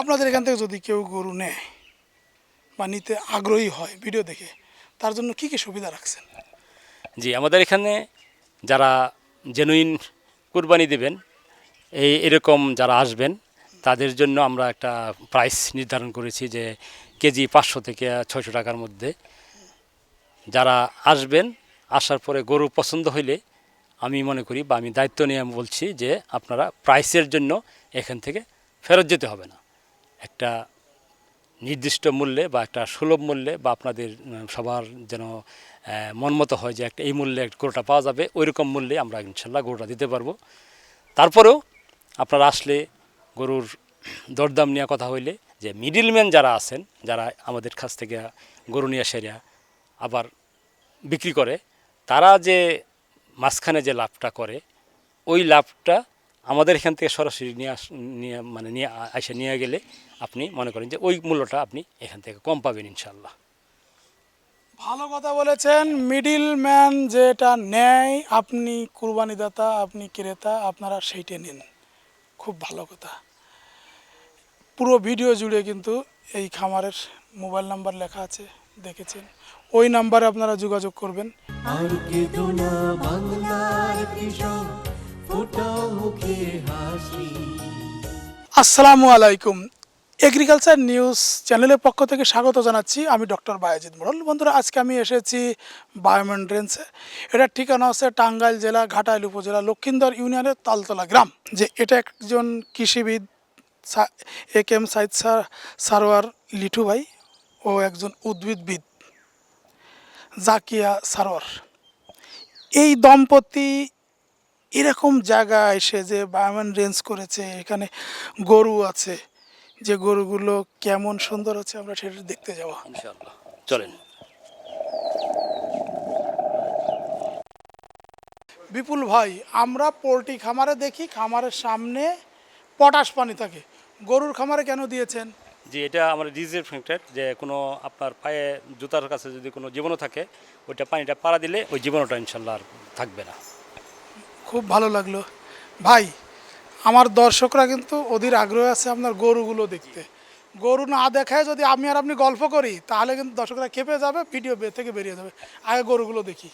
আপনাদের এখান থেকে যদি কেউ গরু নেয় বা নিতে আগ্রহী হয় ভিডিও দেখে, তার জন্য কি কি সুবিধা রাখছেন? জি, আমাদের এখানে যারা জেনুইন কুরবানি দেবেন, এই এরকম যারা আসবেন, তাদের জন্য আমরা একটা প্রাইস নির্ধারণ করেছি যে কেজি পাঁচশো থেকে ছয়শো টাকার মধ্যে। যারা আসবেন, আসার পরে গরু পছন্দ হইলে আমি মনে করি বা আমি দায়িত্ব নিয়ে বলছি যে আপনারা প্রাইসের জন্য এখান থেকে ফেরত যেতে হবে না। একটা নির্দিষ্ট মূল্যে বা একটা সুলভ মূল্যে বা আপনাদের সবার যেন মনমতো হয় যে একটা এই মূল্যে একটা গরুটা পাওয়া যাবে ওই রকম মূল্যে আমরা ইনশাল্লাহ গরুটা দিতে পারব। তারপরেও আপনারা আসলে গরুর দরদাম নিয়ে কথা হইলে যে মিডিলম্যান যারা আছেন, যারা আমাদের কাছ থেকে গরু নিয়ে সেরা আবার বিক্রি করে, তারা যে মাঝখানে যে লাভটা করে, ওই লাভটা আমাদের এখান থেকে সরাসরি নিয়ে আস নিয়ে মানে নিয়ে আ- এসে নিয়ে গেলে আপনি মনে করেন যে ওই মূল্যটা আপনি এখান থেকে কম পাবেন ইনশাল্লাহ ভালো কথা বলেছেন। মিডিল ম্যান যেটা নেয় আপনি কুরবানিদাতা আপনি ক্রেতা আপনারা সেইটা নিন। খুব ভালো কথা। পুরো ভিডিও জুড়ে কিন্তু এই খামারের মোবাইল নাম্বার লেখা আছে দেখেছেন? ওই নাম্বারে আপনারা যোগাযোগ করবেন। আর বাংলার আসসালামু আলাইকুম। এগ্রিকালচার নিউজ চ্যানেলের পক্ষ থেকে স্বাগত জানাচ্ছি। আমি ডক্টর বায়াজিৎ মোড়ল। বন্ধুরা, আজকে আমি এসেছি বায়োমেন রেঞ্জে এটার ঠিকানা হচ্ছে টাঙ্গাইল জেলা, ঘাটাইল উপজেলা, লক্ষিন্দর ইউনিয়নের তালতলা গ্রাম, যে এটা একজন কৃষিবিদ A K M Sayeed sir Sarwar Lithu ভাই ও একজন উদ্ভিদবিদ জাকিয়া সারোয়ার। এই দম্পতি এরকম জায়গা এসে যে বায়োম্যান রেঞ্জ করেছে এখানে গরু আছে যে গরুগুলো কেমন সুন্দর আছে আমরা সেটা দেখতে যাব। চলেন। বিপুল ভাই আমরা পোলট্রি খামারে দেখি খামারের সামনে পটাশ পানি থাকে। গরুর খামারে কেন দিয়েছেন? যে এটা আমার ডিজিটাল ফ্যাক্টর যে কোনো আপনার পায়ে জুতার কাছে যদি কোনো জীবাণু থাকে ওইটা পানিটা পাড়া দিলে ওই জীবাণুটা ইনশাল্লাহ আর থাকবে না। খুব ভালো লাগল। ভাই, আমার দর্শকরা কিন্তু ওদের আগ্রহ আছে আপনার গরুগুলো দেখতে। গরু না দেখায় যদি আমি আর আপনি গল্প করি, তাহলে কিন্তু দর্শকরা খেপে যাবে, ভিডিও থেকে বেরিয়ে যাবে। আগে গরুগুলো দেখি।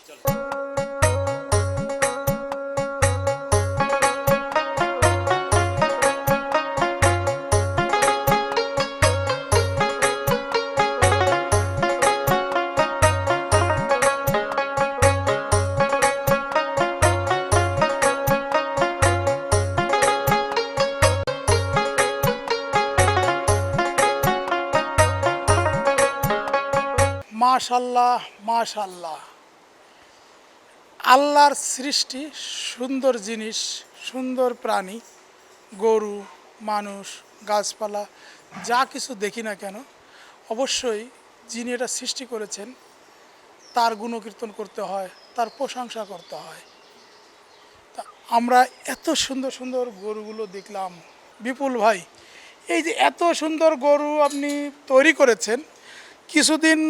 মাশাল্লাহ মাশাল্লাহ। আল্লাহর সৃষ্টি সুন্দর জিনিস, সুন্দর প্রাণী, গরু, মানুষ, গাছপালা, যা কিছু দেখি না কেন, অবশ্যই যিনি এটা সৃষ্টি করেছেন, তার গুণকীর্তন করতে হয়, তার প্রশংসা করতে হয়। তা আমরা এত সুন্দর সুন্দর গরুগুলো দেখলাম। বিপুল ভাই, এই যে এত সুন্দর গরু আপনি তৈরি করেছেন, কিছুদিন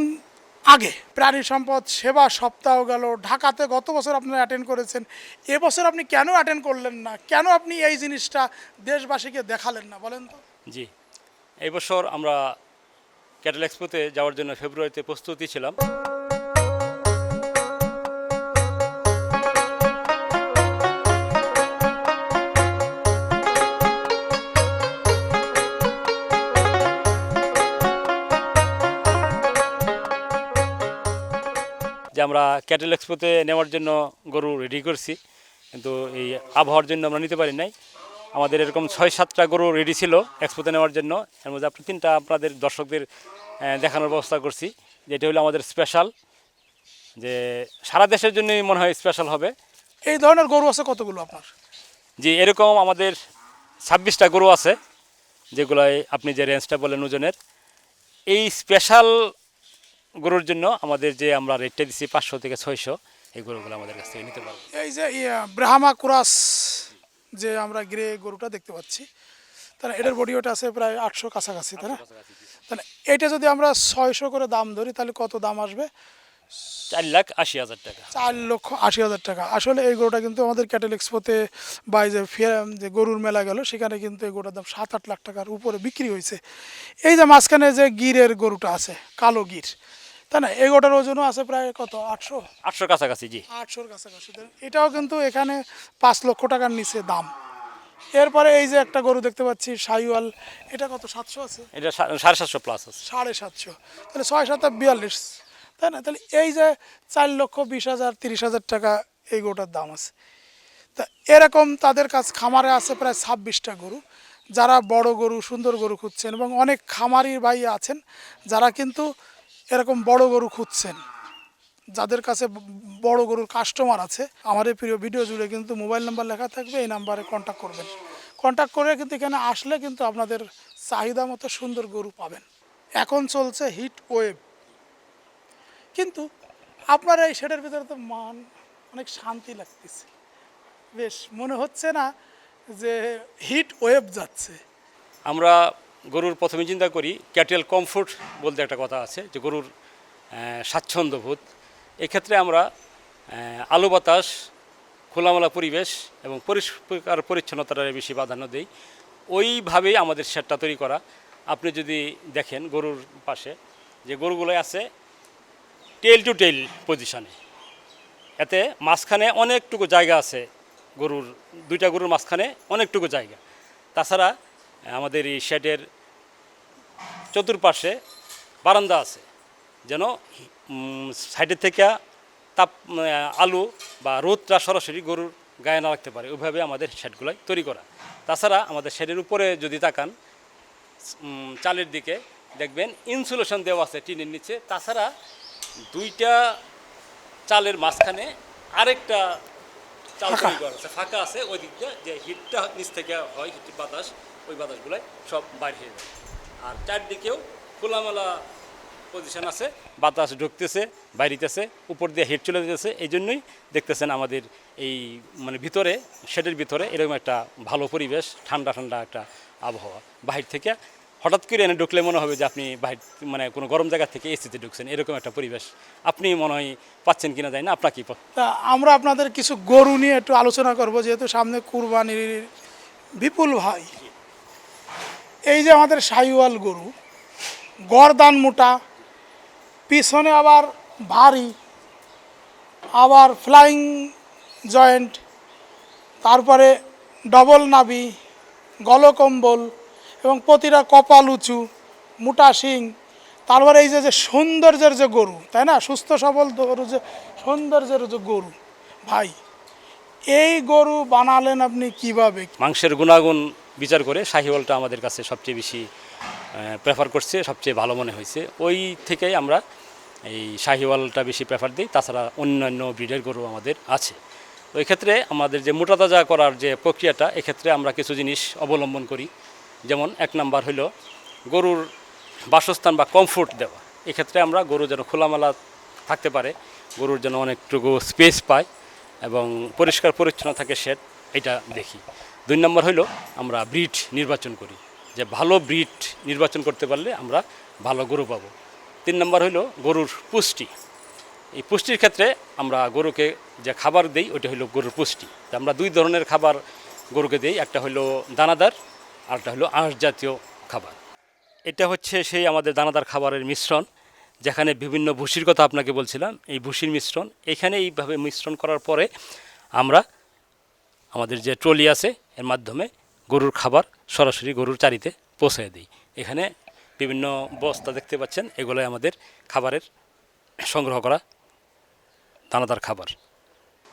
আগে। প্রাণী সম্পদ সেবা সপ্তাহ গেল। ঢাকাতে গত বছর আপনারা অ্যাটেন্ড করেছেন। এবছর আপনি কেন অ্যাটেন্ড করলেন না? কেন আপনি এই জিনিসটা দেশবাসীকে দেখালেন না? বলেন তো। জি। এবছর বছর আমরা ক্যাটেল এক্সপোতে যাওয়ার জন্য ফেব্রুয়ারিতে প্রস্তুতি ছিলাম। যে আমরা ক্যাটেল এক্সপোতে নেওয়ার জন্য গরু রেডি করছি। কিন্তু এই আবহাওয়ার জন্য আমরা নিতে পারি নাই। আমাদের এরকম ছয় সাতটা গরু রেডি ছিল এক্সপোতে নেওয়ার জন্য। এর মধ্যে আপনি তিনটা আপনাদের দর্শকদের দেখানোর ব্যবস্থা করছি। যেটা হলো আমাদের স্পেশাল যে সারা দেশের জন্যই মনে হয় স্পেশাল হবে। এই ধরনের গরু আছে কতগুলো আপনার? যে এরকম আমাদের ছাব্বিশটা গরু আছে যেগুলোয় আপনি যে রেঞ্জটা বলেন ওজনের। এই স্পেশাল গরুর জন্য আমাদের যে আমরা রেটটা দিচ্ছি পাঁচশো থেকে ছয়শো এই গরুগুলো আমাদের কাছ থেকে নিতে পারব। এই যে ইয়া, ব্রাহ্মা কুরাস যে আমরা গ্রে গরুটা দেখতে পাচ্ছি তাহলে এটার বডি ওটা আছে প্রায় আটশো কাছাকাছি তাই না? তাহলে এটা যদি আমরা ছয়শো করে দাম ধরি তাহলে কত দাম আসবে? চার লাখ আশি হাজার টাকা। চার লক্ষ আশি হাজার টাকা। আসলে এই গরুটা কিন্তু আমাদের ক্যাটেল এক্সপোতে বা যে ফের যে গরুর মেলা গেল সেখানে কিন্তু এই গরুটার দাম সাত আট লাখ টাকার উপরে বিক্রি হয়েছে। এই যে মাঝখানে যে গিরের গরুটা আছে কালো গির তাই না এই গরুটার ওজনও আছে প্রায় কত? আটশো? আটশোর কাছাকাছি জি। আটশোর কাছাকাছি। এটাও কিন্তু এখানে পাঁচ লক্ষ টাকার নিচে দাম। এরপরে এই যে একটা গরু দেখতে পাচ্ছি সাইওয়াল এটা কত সাতশো আছে? এটা সাড়ে সাতশো প্লাস আছে। সাড়ে সাতশো। তাহলে ছয় সাত বিয়াল্লিশ। তাই না? তাহলে এই যে চার লক্ষ বিশ হাজার তিরিশ হাজার টাকা এই গরুটার দাম আছে। তা এরকম তাদের কাছে খামারে আছে প্রায় ছাব্বিশটা গরু। যারা বড় গরু সুন্দর গরু খুঁজছেন এবং অনেক খামারি ভাই আছেন যারা কিন্তু এরকম বড় গরু খুঁজছেন। যাদের কাছে বড় গরুর কাস্টমার আছে আমার এই প্রিয় ভিডিও জুড়ে কিন্তু মোবাইল নাম্বার লেখা থাকবে, এই নাম্বারে কন্ট্যাক্ট করবেন। কন্ট্যাক্ট করে কিন্তু এখানে আসলে কিন্তু আপনাদের চাহিদা মতো সুন্দর গরু পাবেন। এখন চলছে হিট ওয়েভ কিন্তু আপনার এই শেডের ভিতরে তো মান অনেক শান্তি লাগতেছে। বেশ, মনে হচ্ছে না যে হিট ওয়েভ যাচ্ছে। আমরা গরুর প্রথমে চিন্তা করি ক্যাটেল কমফোর্ট বলতে একটা কথা আছে, যে গরুর স্বাচ্ছন্দ্যবোধ। এক্ষেত্রে আমরা আলো বাতাস, খোলামেলা পরিবেশ এবং পরিষ্কার পরিচ্ছন্নতার বেশি প্রাধান্য দেই। ওইভাবেই আমাদের শেডটা তৈরি করা। আপনি যদি দেখেন গরুর পাশে, যে গরুগুলো আছে টেল টু টেল পজিশানে এতে মাঝখানে অনেকটুকু জায়গা আছে গরুর, দুইটা গরুর মাঝখানে অনেকটুকু জায়গা। তাছাড়া, আমাদের এই শেডের চতুর্পাশে বারান্দা আছে। যেন সাইডের থেকে তাপ আলু বা রোদটা সরাসরি গরুর গায়ে না রাখতে পারে। ওইভাবে আমাদের শেডগুলাই তৈরি করা। তাছাড়া আমাদের শেডের উপরে যদি তাকান চালের দিকে দেখবেন ইনসুলেশন দেওয়া আছে টিনের নিচে। তাছাড়া দুইটা চালের মাঝখানে আরেকটা চাল তৈরি করা আছে। ফাঁকা আছে ওই দিকটা যে হিটটা নিচ থেকে হয় হিট বাতাস ওই বাতাসগুলাই সব বাইরে হয়ে যায়। আর চারদিকেও খোলামেলা পজিশন আছে, বাতাস ঢুকতেছে, বাইরিতেছে, উপর দিয়ে হিট চলে যেতেছে এই জন্যই দেখতেছেন আমাদের এই মানে ভিতরে, শেডের ভিতরে এরকম একটা ভালো পরিবেশ, ঠান্ডা ঠান্ডা একটা আবহাওয়া। বাহির থেকে হঠাৎ করে এনে ঢুকলে মনে হবে যে আপনি বাহির মানে কোনো গরম জায়গা থেকে এসিতে ঢুকছেন, এরকম একটা পরিবেশ। আপনি মনে হয় পাচ্ছেন কিনা যায় না, আপনার কি আমরা আপনাদের কিছু গরু নিয়ে একটু আলোচনা করব, যেহেতু সামনে কুরবানির বিপুল ভাই। এই যে আমাদের সাইওয়াল গরু, গরদান মোটা, পিছনে আবার ভারী, আবার ফ্লাইং জয়েন্ট তারপরে ডবল নাভি, গলকম্বল এবং প্রতিটা কপাল উঁচু, মোটা শিং, তারপরে এই যে যে সৌন্দর্যের যে গরু, তাই না? সুস্থ, সবল গরু যে সৌন্দর্যের যে গরু, ভাই, এই গরু বানালেন আপনি কীভাবে? মাংসের গুণাগুণ বিচার করে শাহিওয়ালটা আমাদের কাছে সবচেয়ে বেশি প্রেফার করছে, সবচেয়ে ভালো মনে হয়েছে। ওই থেকেই আমরা এই শাহিওয়ালটা বেশি প্রেফার দিই, তাছাড়া অন্যান্য ব্রিডের গরু আমাদের আছে। এই ক্ষেত্রে আমাদের যে মোটা তাজা করার যে প্রক্রিয়াটা, এক্ষেত্রে আমরা কিছু জিনিস অবলম্বন করি। যেমন এক নাম্বার হলো গরুর বাসস্থান বা কমফোর্ট দেওয়া। এক্ষেত্রে আমরা গরু যেন খোলামেলা থাকতে পারে, গরুর যেন অনেকটুকু স্পেস পায় এবং পরিষ্কার পরিচ্ছন্ন থাকে সেট এটা দেখি। দুই নম্বর হলো আমরা ব্রিড নির্বাচন করি। যে ভালো ব্রিড নির্বাচন করতে পারলে আমরা ভালো গরু পাবো। তিন নম্বর হলো গরুর পুষ্টি। এই পুষ্টির ক্ষেত্রে আমরা গরুকে যে খাবার দেই ওটা হলো গরুর পুষ্টি। তা আমরা দুই ধরনের খাবার গরুকে দেই, একটা হলো দানাদার আর একটা হলো আঁশ জাতীয় খাবার। এটা হচ্ছে সেই আমাদের দানাদার খাবারের মিশ্রণ, যেখানে বিভিন্ন ভুসির কথা আপনাকে বলছিলাম। এই ভুসির মিশ্রণ, এখানে এইভাবে মিশ্রণ করার পরে আমরা আমাদের যে ট্রলি আছে এর মাধ্যমে গরুর খাবার সরাসরি গরুর চারিতে পৌঁছে দিই। এখানে বিভিন্ন বস্তা দেখতে পাচ্ছেন, এগুলোই আমাদের খাবারের সংগ্রহ করা দানাদার খাবার।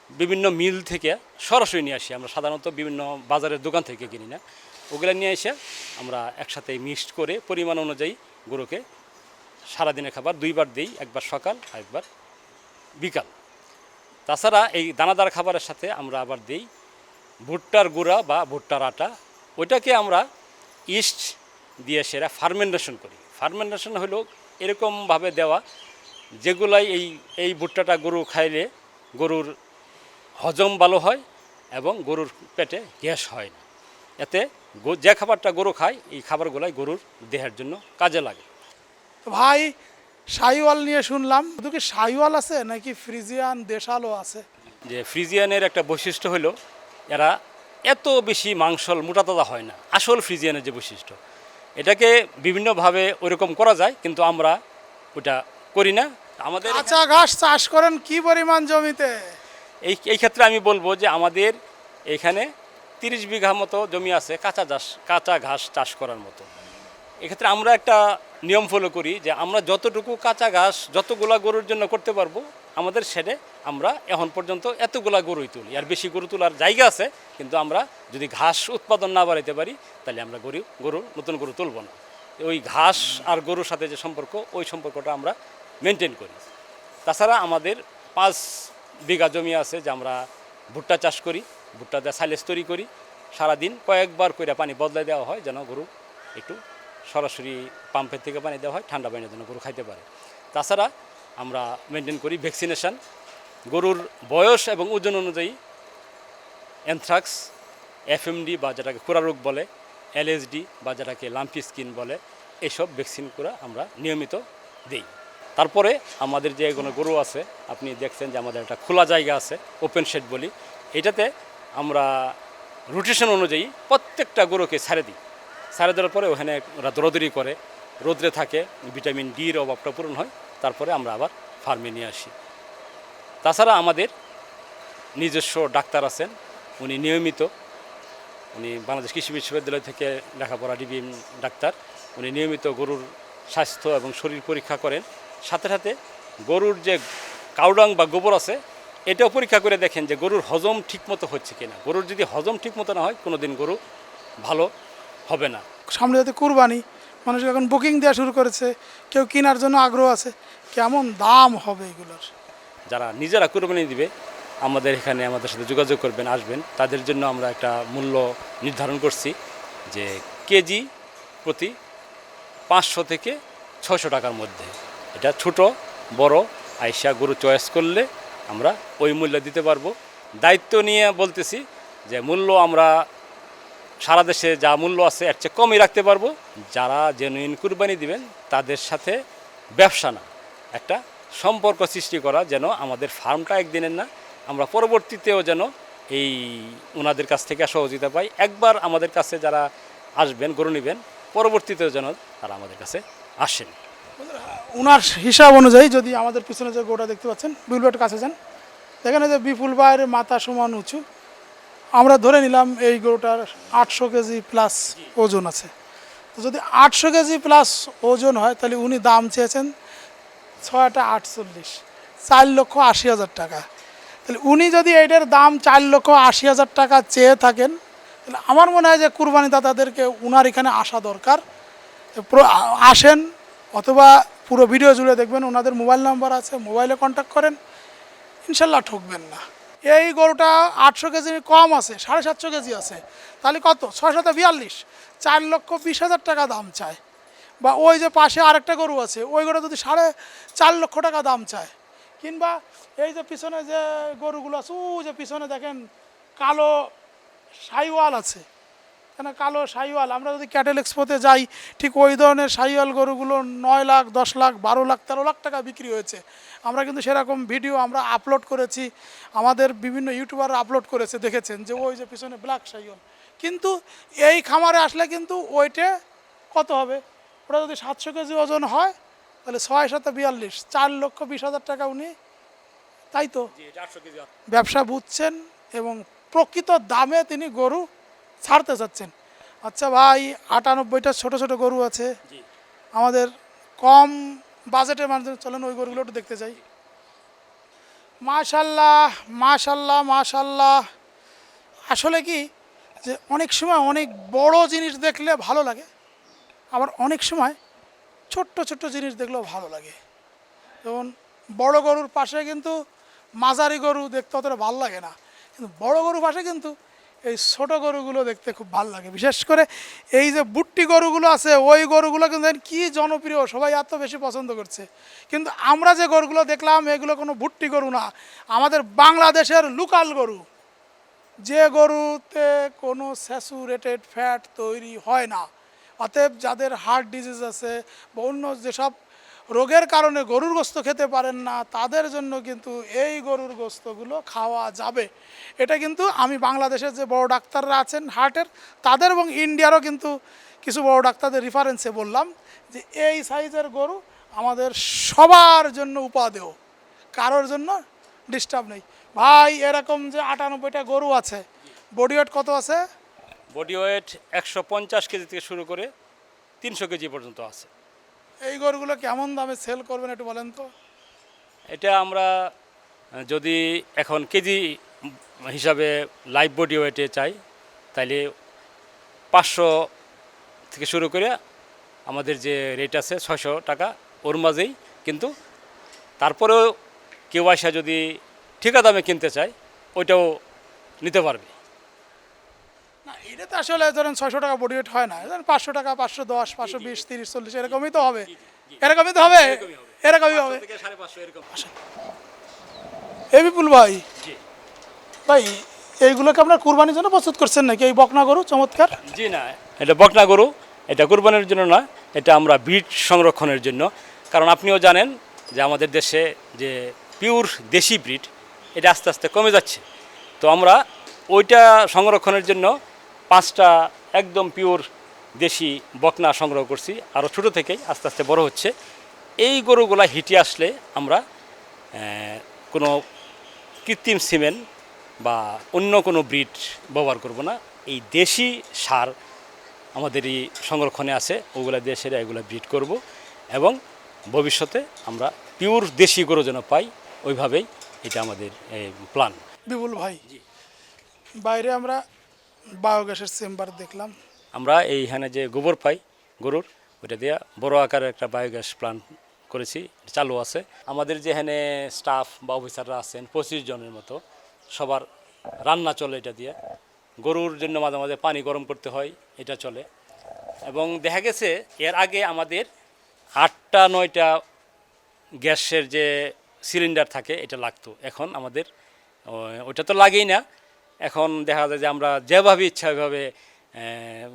বিভিন্ন মিল থেকে সরাসরি নিয়ে আসি, আমরা সাধারণত বিভিন্ন বাজারের দোকান থেকে কিনি না। ওগুলো নিয়ে এসে আমরা একসাথে মিক্সড করে পরিমাণ অনুযায়ী গরুকে সারাদিনের খাবার দুইবার দিই, একবার সকাল আর একবার বিকাল। তাছাড়া এই দানাদার খাবারের সাথে আমরা আবার দিই ভুট্টার গুঁড়া বা ভুট্টার আটা ওইটাকে আমরা ইস্ট দিয়ে সেরা ফার্মেন্টেশন করি। ফার্মেন্টেশন হলো এরকমভাবে দেওয়া যেগুলাই এই এই ভুট্টাটা গরু খাইলে গরুর হজম ভালো হয় এবং গরুর পেটে গ্যাস হয় না। এতে গো- যে খাবারটা গরু খায় এই খাবারগুলাই গরুর দেহের জন্য কাজে লাগে। ভাই শাহিওয়াল নিয়ে শুনলাম। শুধু কি শাহিওয়াল আছে নাকি ফ্রিজিয়ান দেশালও আছে? যে ফ্রিজিয়ানের একটা বৈশিষ্ট্য হলো এরা এত বেশি মাংসল মোটা তাজা হয় না। আসল ফ্রিজিয়ানের যে বৈশিষ্ট্য এটাকে বিভিন্নভাবে ওইরকম করা যায় কিন্তু আমরা ওটা করি না। আমাদের কাঁচা ঘাস চাষ করেন কি পরিমাণ জমিতে? এই এই ক্ষেত্রে আমি বলব যে আমাদের এখানে তিরিশ বিঘা মতো জমি আছে কাঁচা চাষ কাঁচা ঘাস চাষ করার মতো। এক্ষেত্রে আমরা একটা নিয়ম ফলো করি যে আমরা যতটুকু কাঁচা ঘাস, যতগুলা গরুর জন্য করতে পারব, আমাদের সেটে আমরা এখন পর্যন্ত এতগুলা গরুই তুলি। আর বেশি গরু তোলার জায়গা আছে, কিন্তু আমরা যদি ঘাস উৎপাদন না বাড়াইতে পারি, তাহলে আমরা গরু গরু, নতুন গরু তুলব না। ওই ঘাস আর গরুর সাথে যে সম্পর্ক, ওই সম্পর্কটা আমরা মেনটেন করি। তাছাড়া আমাদের পাঁচ বিঘা জমি আছে যে আমরা ভুট্টা চাষ করি ভুট্টা দিয়ে সাইলেজ তৈরি করি। সারাদিন কয়েকবার করে পানি বদলাই দেওয়া হয় যেন গরু একটু সরাসরি পাম্পের থেকে পানি দেওয়া হয়, ঠান্ডা পানির জন্য গরু খাইতে পারে। তাছাড়া আমরা মেনটেন করি ভ্যাকসিনেশন গরুর বয়স এবং ওজন অনুযায়ী অ্যানথ্রাক্স এফএমডি বা যেটাকে রোগ বলে এলএসডি বা যেটাকে লাম্পি স্কিন বলে, এসব ভ্যাকসিন করে আমরা নিয়মিত দিই। তারপরে আমাদের যে কোনো গরু আছে, আপনি দেখছেন যে আমাদের একটা খোলা জায়গা আছে ওপেন শেড বলি। এটাতে আমরা রোটেশন অনুযায়ী প্রত্যেকটা গরুকে ছাড়ে দিই। ছাড়ে দেওয়ার পরে ওখানে ওরা করে। রোদ্রে থাকে, ভিটামিন ডির অভাবটা পূরণ হয়, তারপরে আমরা আবার ফার্মে নিয়ে আসি। তাছাড়া আমাদের নিজস্ব ডাক্তার আছেন, উনি নিয়মিত, উনি বাংলাদেশ কৃষি বিশ্ববিদ্যালয় থেকে লেখাপড়া ডিবিএম ডাক্তার, উনি নিয়মিত গরুর স্বাস্থ্য এবং শরীর পরীক্ষা করেন। সাথে সাথে গরুর যে কাউডাং বা গোবর আছে, এটাও পরীক্ষা করে দেখেন যে গরুর হজম ঠিকমতো হচ্ছে কিনা। গরুর যদি হজম ঠিকমতো না হয় কোনো দিন গরু ভালো হবে না। সামনে যাতে কুরবানি মানুষ এখন বুকিং দেওয়া শুরু করেছে কেউ কেনার জন্য আগ্রহ আছে কেমন দাম হবে এগুলোর? যারা নিজেরা কুরবানি দিবে আমাদের এখানে আমাদের সাথে যোগাযোগ করবেন আসবেন। তাদের জন্য আমরা একটা মূল্য নির্ধারণ করছি যে কেজি প্রতি পাঁচশো থেকে ছশো টাকার মধ্যে। এটা ছোট বড় আইসা গরু চয়েস করলে আমরা ওই মূল্য দিতে পারব। দায়িত্ব নিয়ে বলতেছি যে মূল্য আমরা সারা দেশে যা মূল্য আছে এর চেয়ে কমই রাখতে পারব। যারা জেনুইন কুরবানি দিবেন, তাদের সাথে ব্যবসা না, একটা সম্পর্ক সৃষ্টি করা যেন আমাদের ফার্মটা একদিনের না। আমরা পরবর্তীতেও যেন এই ওনাদের কাছ থেকে সহযোগিতা পাই। একবার আমাদের কাছে যারা আসবেন, গরু নেবেন, পরবর্তীতেও যেন তারা আমাদের কাছে আসেন। ওনার হিসাব অনুযায়ী যদি আমাদের পিছনে যে গোটা দেখতে পাচ্ছেন বিপুলবাইয়ের কাছে যান। দেখেন যে বিপুল ভাইয়ের মাথা সমান উঁচু। আমরা ধরে নিলাম এই গরুটার আটশো কেজি প্লাস ওজন আছে। তো যদি আটশো কেজি প্লাস ওজন হয়, তাহলে উনি দাম চেয়েছেন ছয়টা আটচল্লিশ, চার লক্ষ আশি হাজার টাকা। তাহলে উনি যদি এইটার দাম চার লক্ষ আশি হাজার টাকা চেয়ে থাকেন, তাহলে আমার মনে হয় যে কুরবানি দাতাদেরকে উনার এখানে আসা দরকার। আসেন অথবা পুরো ভিডিও জুড়ে দেখবেন, ওনাদের মোবাইল নাম্বার আছে, মোবাইলে কন্ট্যাক্ট করেন, ইনশাল্লাহ ঠকবেন না। এই গরুটা আটশো কেজি কম আছে, সাড়ে সাতশো কেজি আছে। তাহলে কত? ছয় বিয়াল্লিশ। চার লক্ষ বিশ হাজার টাকা দাম চায়। বা ওই যে পাশে আরেকটা গরু আছে, ওই গরু যদি সাড়ে চার লক্ষ টাকা দাম চায়। কিংবা এই যে পিছনে যে গরুগুলো আছে, ও যে পিছনে দেখেন কালো সাইওয়াল আছে কেন কালো সাইওয়াল। আমরা যদি ক্যাটেল এক্সপোতে যাই ঠিক ওই ধরনের সাইওয়াল গরুগুলো নয় লাখ দশ লাখ বারো লাখ তেরো লাখ টাকা বিক্রি হয়েছে। আমরা কিন্তু সেরকম ভিডিও আমরা আপলোড করেছি আমাদের বিভিন্ন ইউটিউবার আপলোড করেছে দেখেছেন যে ওই যে পিছনে ব্ল্যাক সাইওয়াল। কিন্তু এই খামারে আসলে কিন্তু ওইটে কত হবে? ওটা যদি সাতশো কেজি ওজন হয় তাহলে ছয় সাথে বিয়াল্লিশ চার লক্ষ বিশ হাজার টাকা উনি তাই তো? ব্যবসা বুঝছেন এবং প্রকৃত দামে তিনি গরু ছাড়তে চাচ্ছেন আচ্ছা ভাই আটানব্বইটা ছোট ছোট গরু আছে। আমাদের কম বাজেটের মাধ্যমে চলেন ওই গরুগুলো একটু দেখতে চাই মাশাল্লাহ মাশাল্লাহ মাশাল্লাহ। আসলে কি যে অনেক সময় অনেক বড় জিনিস দেখলে ভালো লাগে আবার অনেক সময় ছোট্ট ছোট্ট জিনিস দেখলেও ভালো লাগে। যেমন বড় গরুর পাশে কিন্তু মাঝারি গরু দেখতে অতটা ভালো লাগে না কিন্তু বড় গরুর পাশে কিন্তু এই ছোট গরুগুলো দেখতে খুব ভালো লাগে। বিশেষ করে এই যে বুট্টি গরুগুলো আছে, ওই গরুগুলো কিন্তু কি জনপ্রিয়, সবাই এত বেশি পছন্দ করছে। কিন্তু আমরা যে গরুগুলো দেখলাম, এগুলো কোনো বুট্টি গরু না। আমাদের বাংলাদেশের লোকাল গরু। যে গরুতে কোনো স্যাচুরেটেড ফ্যাট তৈরি হয় না। অতএব যাদের হার্ট ডিজিজ আছে বা অন্য যেসব রোগের কারণে গরুর গোস্ত খেতে পারেন না, তাদের জন্য কিন্তু এই গরুর গোস্তগুলো খাওয়া যাবে। এটা কিন্তু আমি বাংলাদেশের যে বড় ডাক্তাররা আছেন হার্টের, তাদের এবং ইন্ডিয়ারও কিন্তু কিছু বড় ডাক্তারদের রিফারেন্সে বললাম যে এই সাইজের গরু আমাদের সবার জন্য উপাদেয়। কারোর জন্য ডিস্টার্ব নেই। ভাই, এরকম যে আটানব্বইটা গরু আছে বডি ওয়েট কত আছে? বডি ওয়েট একশো পঞ্চাশ কেজি থেকে শুরু করে তিনশো কেজি পর্যন্ত আছে। এই গরুগুলো কেমন দামে সেল করবেন একটু বলেন তো? এটা আমরা, যদি এখন কেজি হিসাবে লাইভ বডি ওয়েটে চাই, তাইলে পাঁচশো থেকে শুরু করে আমাদের যে রেট আছে ছয়শো টাকা ওর মাঝেই। কিন্তু তারপরেও কেউ আসা যদি ঠিকা দামে কিনতে চায়, ওইটাও নিতে পারবে। না এটা তো আসলে ধরেন ছয়শো টাকা বডি ওয়েট হয় না। ধরেন পাঁচশো টাকা পাঁচশো দশ পাঁচশো বিশ তিরিশ চল্লিশ এরকমই তো হবে। এরকমই তো হবে? এরকমই হবে। এরকম। এ বিপুল ভাই। ভাই এইগুলোকে আপনার কুরবানির জন্য প্রস্তুত করছেন নাকি? এই বকনা গরু চমৎকার। জি না এটা বকনা গরু এটা কুরবানির জন্য না এটা আমরা বিট সংরক্ষণের জন্য। কারণ আপনিও জানেন যে আমাদের দেশে যে পিওর দেশি ব্রিড এটা আস্তে আস্তে কমে যাচ্ছে। তো আমরা ওইটা সংরক্ষণের জন্য পাঁচটা একদম পিওর দেশি বকনা সংগ্রহ করছি। আরও ছোটো থেকেই আস্তে আস্তে বড় হচ্ছে। এই গরুগুলা হিটে আসলে আমরা কোনো কৃত্রিম সিমেন্ট বা অন্য কোনো ব্রিড ব্যবহার করব না। এই দেশি সার আমাদের এই সংরক্ষণে আছে ওগুলা দেশের এগুলো ব্রিড করব এবং ভবিষ্যতে আমরা পিওর দেশি গরু যেন পাই ওইভাবেই এটা আমাদের প্ল্যান বিপুল ভাই বাইরে আমরা বায়োগ্যাসের চেম্বার দেখলাম। আমরা এইখানে যে গোবর পাই, গরুর, ওইটা দিয়ে বড় আকারের একটা বায়োগ্যাস প্ল্যান্ট করেছি, চালু আছে। আমাদের যেখানে স্টাফ বা অফিসাররা আছেন, পঁচিশ জনের মতো, সবার রান্না চলে এটা দিয়ে। গরুর জন্য মাঝে মাঝে পানি গরম করতে হয়, এটা চলে। এবং দেখা গেছে, এর আগে আমাদের আটটা, নয়টা গ্যাসের যে সিলিন্ডার থাকে, এটা লাগতো। এখন আমাদের, ও- ওটা তো লাগেই না। এখন দেখা যায় যে আমরা যেভাবে ইচ্ছা ওইভাবে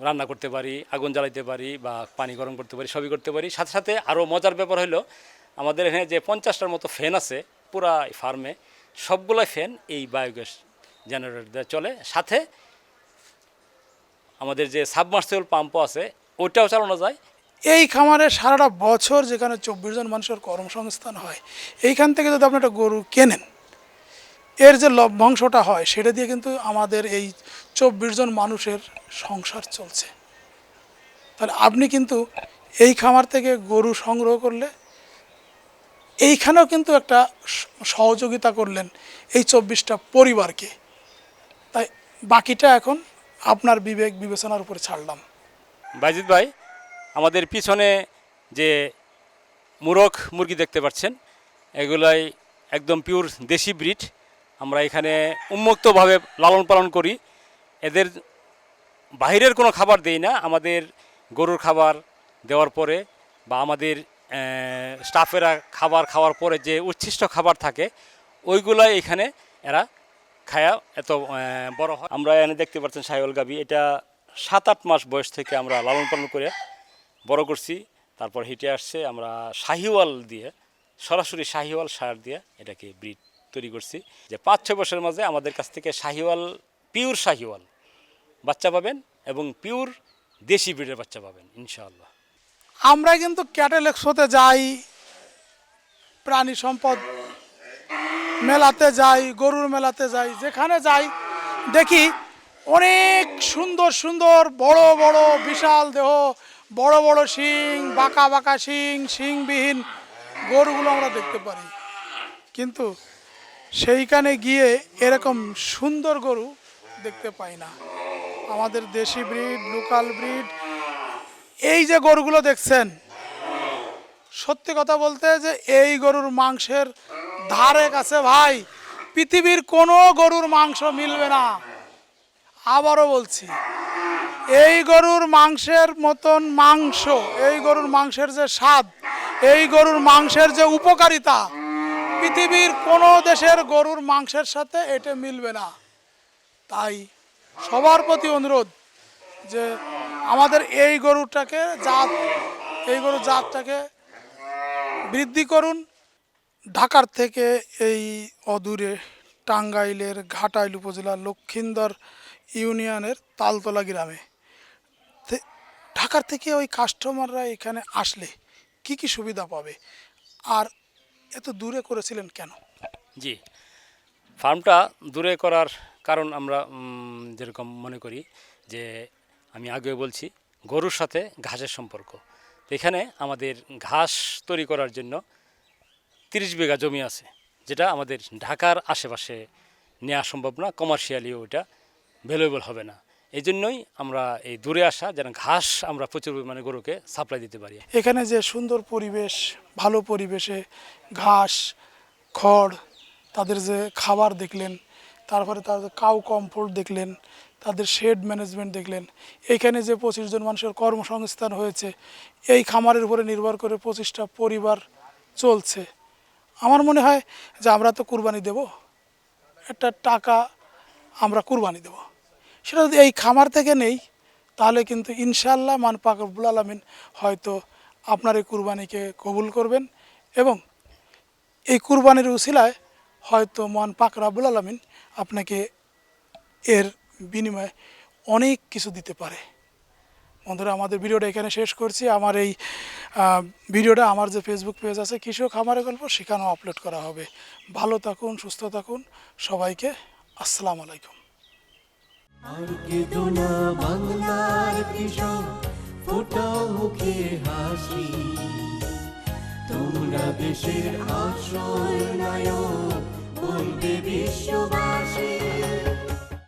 রান্না করতে পারি, আগুন জ্বালাইতে পারি বা পানি গরম করতে পারি, সবই করতে পারি। সাথে সাথে আরও মজার ব্যাপার হলো, আমাদের এখানে যে পঞ্চাশটার মতো ফ্যান আছে পুরা ফার্মে, সবগুলাই ফ্যান এই বায়োগ্যাস জেনারেটর দিয়ে চলে। সাথে আমাদের যে সাবমার্সিবল পাম্পও আছে, ওইটাও চালানো যায়। এই খামারে সারাটা বছর যেখানে চব্বিশ জন মানুষের কর্মসংস্থান হয়, এইখান থেকে যদি আপনি একটা গরু কেনেন এর যে লভ্যাংশটা হয়, সেটা দিয়ে কিন্তু আমাদের এই চব্বিশ জন মানুষের সংসার চলছে। তাহলে আপনি কিন্তু এই খামার থেকে গরু সংগ্রহ করলে, এইখানেও কিন্তু একটা সহযোগিতা করলেন এই চব্বিশটা পরিবারকে। তাই বাকিটা এখন আপনার বিবেক বিবেচনার উপরে ছাড়লাম। বাইজিৎ ভাই, আমাদের পিছনে যে মুরগ মুরগি দেখতে পাচ্ছেন, এগুলাই একদম পিওর দেশি ব্রিড। আমরা এখানে উন্মুক্তভাবে লালন পালন করি। এদের বাইরের কোনো খাবার দেই না, আমাদের গরুর খাবার দেওয়ার পরে বা আমাদের স্টাফেরা খাবার খাওয়ার পরে যে উচ্ছিষ্ট খাবার থাকে ওইগুলাই এখানে এরা খায়া এত বড় হয়। আমরা এখানে দেখতে পাচ্ছেন সাহিওয়াল গাবি এটা সাত আট মাস বয়স থেকে আমরা লালন পালন করে বড় করছি। তারপর হিটে আসছে আমরা শাহিওয়াল দিয়ে, সরাসরি শাহিওয়াল সার দিয়ে এটাকে ব্রিড তৈরি করছি যে পাঁচ, ছয় বছরের মাঝে আমাদের কাছ থেকে শাহিওয়াল, পিওর শাহিওয়াল বাচ্চা পাবেন এবং পিওর দেশি ব্রিডের বাচ্চা পাবেন, ইনশাআল্লাহ। আমরা কিন্তু ক্যাটেল এক্সপোতে যাই, প্রাণী সম্পদ মেলাতে যাই, গরুর মেলাতে যাই, যেখানে যাই, দেখি অনেক সুন্দর সুন্দর, বড় বড় বিশাল দেহ, বড় বড় শিং, বাঁকা বাঁকা শিং, শিংবিহীন গরুগুলো আমরা দেখতে পারি। কিন্তু সেইখানে গিয়ে এরকম সুন্দর গরু দেখতে পাই না। আমাদের দেশি ব্রিড, লোকাল ব্রিড, এই যে গরুগুলো দেখছেন, সত্যি কথা বলতে যে এই গরুর মাংসের ধারে কাছে ভাই, পৃথিবীর কোনো গরুর মাংস মিলবে না। আবারও বলছি, এই গরুর মাংসের মতন মাংস, এই গরুর মাংসের যে স্বাদ, এই গরুর মাংসের যে উপকারিতা পৃথিবীর কোনো দেশের গরুর মাংসের সাথে এটা মিলবে না। তাই সবার প্রতি অনুরোধ যে আমাদের এই গরুটাকে, জাত, এই গরুর জাতটাকে বৃদ্ধি করুন। ঢাকার থেকে এই অদূরে টাঙ্গাইলের ঘাটাইল উপজেলার লক্ষিন্দর ইউনিয়নের তালতলা গ্রামে। ঢাকার থেকে ওই কাস্টমাররা এখানে আসলে কি কি সুবিধা পাবে? আর এত দূরে করেছিলেন কেন? জি, ফার্মটা দূরে করার কারণ আমরা যেরকম মনে করি যে আমি আগে বলছি, গরুর সাথে ঘাসের সম্পর্ক। এখানে আমাদের ঘাস তৈরি করার জন্য তিরিশ বিঘা জমি আছে, যেটা আমাদের ঢাকার আশেপাশে নেওয়া সম্ভব না, কমার্শিয়ালিও ওইটা ভ্যালুয়েবল হবে না। এই জন্যই আমরা এই দূরে আসা, যেন ঘাস আমরা প্রচুর পরিমাণে গরুকে সাপ্লাই দিতে পারি। এখানে যে সুন্দর পরিবেশ, ভালো পরিবেশে ঘাস, খড়, তাদের যে খাবার দেখলেন, তারপরে তাদের কাউ কমফোর্ট দেখলেন, তাদের শেড ম্যানেজমেন্ট দেখলেন এইখানে যে পঁচিশ জন মানুষের কর্মসংস্থান হয়েছে, এই খামারের উপরে নির্ভর করে পঁচিশটা পরিবার চলছে। আমার মনে হয় যে আমরা তো কুরবানি দেব, একটা টাকা আমরা কুরবানি দেব। সেটা যদি এই খামার থেকে নেই, তাহলে কিন্তু ইনশাল্লাহ মান পাক রব্বুল আলমিন হয়তো আপনার এই কুরবানিকে কবুল করবেন এবং এই কুরবানির উসিলায় হয়তো মান পাক রাব্বুল আলমিন আপনাকে এর বিনিময়ে অনেক কিছু দিতে পারে। বন্ধুরা, আমাদের ভিডিওটা এখানে শেষ করছি। আমার এই ভিডিওটা আমার যে ফেসবুক পেজ আছে, কৃষক খামারের গল্প, সেখানেও আপলোড করা হবে। ভালো থাকুন, সুস্থ থাকুন। সবাইকে আসসালামু আলাইকুম। আর কেঁদো বাংলার কৃষক ফোটাও মুখে হাসি। তোমরা দেশের আশ্রয় নায়ক বলবে বিশ্ববাসী।